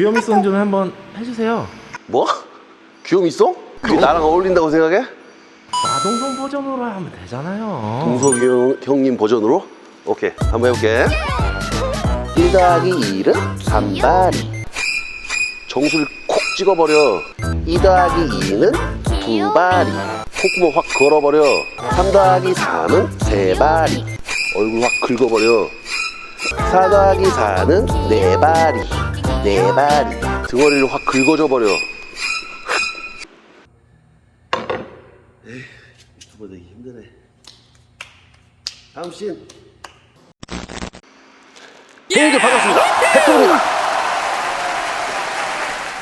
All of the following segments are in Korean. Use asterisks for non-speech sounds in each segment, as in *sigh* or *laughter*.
귀요미송 좀 한번 해주세요. 뭐? 귀요미송? 그게 나랑 어울린다고 생각해? 마동성 버전으로 하면 되잖아요. 동석이 형, 형님 버전으로? 오케이 한번 해볼게 1 더하기 1은 산발이 정수를 콕 찍어버려 2 더하기 2는 두 발이 콧구멍 확 걸어버려 3 더하기 4는 세 발이 얼굴 확 긁어버려 4 더하기 4는 네 발이 네 발이. 등어리를 확 긁어줘 버려. 에이 유튜버 되기 힘드네. 다음 씬. 형님들 반갑습니다. 팩토입니다.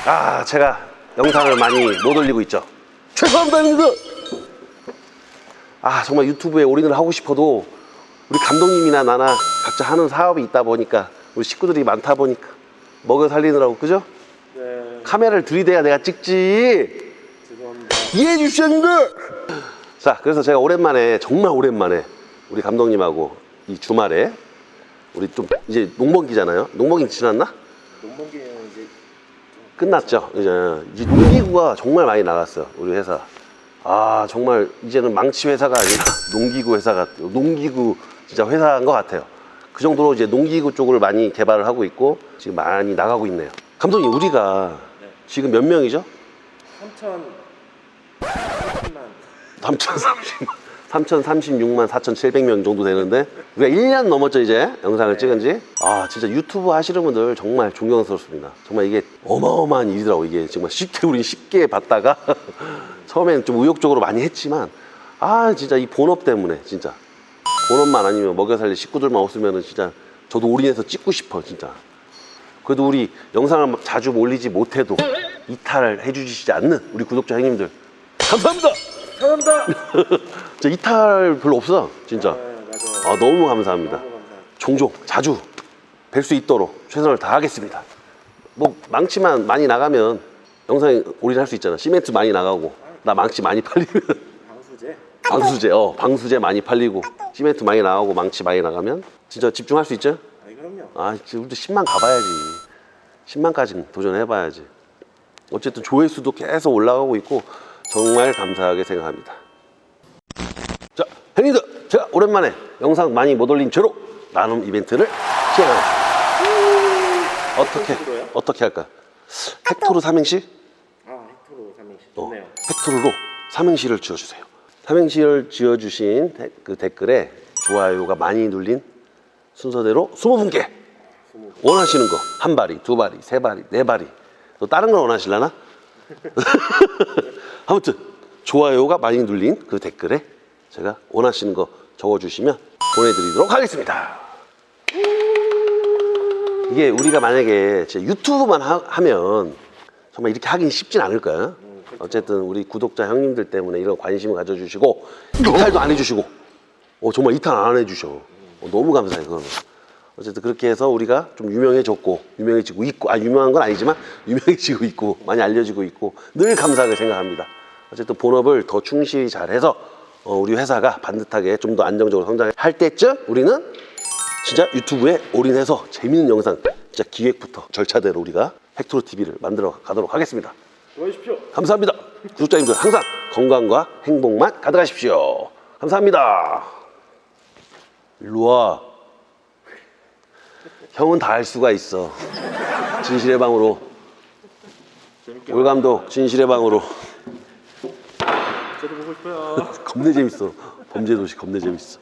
아 제가 영상을 많이 못 올리고 있죠. 죄송합니다 형님들. 아 정말 유튜브에 올인을 하고 싶어도 우리 감독님이나 나나 각자 하는 사업이 있다 보니까 우리 식구들이 많다 보니까 먹여 살리느라고 그죠? 네, 카메라를 들이대야 내가 찍지. 죄송합니다. 이해해 형님들! 자 그래서 제가 오랜만에 정말 오랜만에 우리 감독님하고 이 주말에 우리 좀 이제 농번기잖아요? 농번기 지났나? 농번기는 이제 끝났죠. 이제 이제 농기구가 정말 많이 나갔어요 우리 회사. 아 정말 이제는 망치 회사가 아니라 *laughs* 농기구 회사가 농기구 진짜 회사인 것 같아요 그 정도로 이제 농기구 쪽을 많이 개발을 하고 있고 지금 많이 나가고 있네요 감독님 우리가 네. 지금 몇 명이죠? 3천 30만 3,030만 3,036만 4,700명 정도 되는데 우리가 1년 넘었죠 이제 영상을 네. 찍은 지 아 진짜 유튜브 하시는 분들 정말 존경스럽습니다 정말 이게 어마어마한 일이더라고 이게 정말 쉽게 우리 쉽게 봤다가 *laughs* 처음에는 좀 의욕적으로 많이 했지만 아 진짜 이 본업 때문에 진짜 본업만 아니면 먹여 살릴 식구들만 없으면은 진짜 저도 올인해서 찍고 싶어 진짜 그래도 우리 영상을 자주 올리지 못해도 이탈을 해주시지 않는 우리 구독자 형님들 감사합니다 감사합니다. *laughs* 진짜 이탈 별로 없어 진짜 네. 아 너무 감사합니다 너무 감사합니다. 종종 자주 뵐 수 있도록 최선을 다하겠습니다 뭐 망치만 많이 나가면 영상에 올인할 수 있잖아 시멘트 많이 나가고 나 망치 많이 팔리면 방수제. 방수제 어 방수제 많이 팔리고 시멘트 많이 나가고 망치 많이 나가면 진짜 집중할 수 있죠? 아니 그럼요. 아 진짜 우리도 10만 가봐야지. 10만까지 도전해봐야지. 어쨌든 조회수도 계속 올라가고 있고 정말 감사하게 생각합니다. 자 형님들 제가 오랜만에 영상 많이 못 올린 죄로 나눔 이벤트를 시행합니다. 어떻게 팩토로요? 어떻게 할까 팩토르 삼행시? 아 헥토로 삼행시. 어, 좋네요. 팩토르로 삼행시를 지어주세요 삼행시를 지어주신 데- 그 댓글에 좋아요가 많이 눌린 순서대로 20분께 원하시는 거 한 발이, 두 발이, 세 발이, 네 발이 또 다른 걸 원하실라나? *laughs* 아무튼 좋아요가 많이 눌린 그 댓글에 제가 원하시는 거 적어주시면 보내드리도록 하겠습니다. 이게 우리가 만약에 진짜 유튜브만 하, 면 정말 이렇게 하긴 쉽진 않을 거야. 어쨌든 우리 구독자 형님들 때문에 이런 관심을 가져주시고 이탈도 안 해주시고 어, 정말 이탈 안 해주셔. 어, 너무 감사해 그거는. 어쨌든 그렇게 해서 우리가 좀 유명해졌고 유명해지고 있고 아 유명한 건 아니지만 *laughs* 유명해지고 있고 많이 알려지고 있고 늘 감사하게 생각합니다. 어쨌든 본업을 더 충실히 잘해서 어, 우리 회사가 반듯하게 좀 더 안정적으로 성장할 때쯤 우리는 진짜 유튜브에 올인해서 재밌는 영상 진짜 기획부터 절차대로 우리가 팩토리 TV를 만들어 가도록 하겠습니다. 도와주십시오. 감사합니다. 구독자님들 항상 건강과 행복만 가득하십시오. 감사합니다. 일로 와. 형은 다 할 수가 있어. 진실의 방으로. 올 감독 진실의 방으로. 저도 보고 싶어요. *laughs* 겁내 재밌어. 범죄 도시 겁내 재밌어.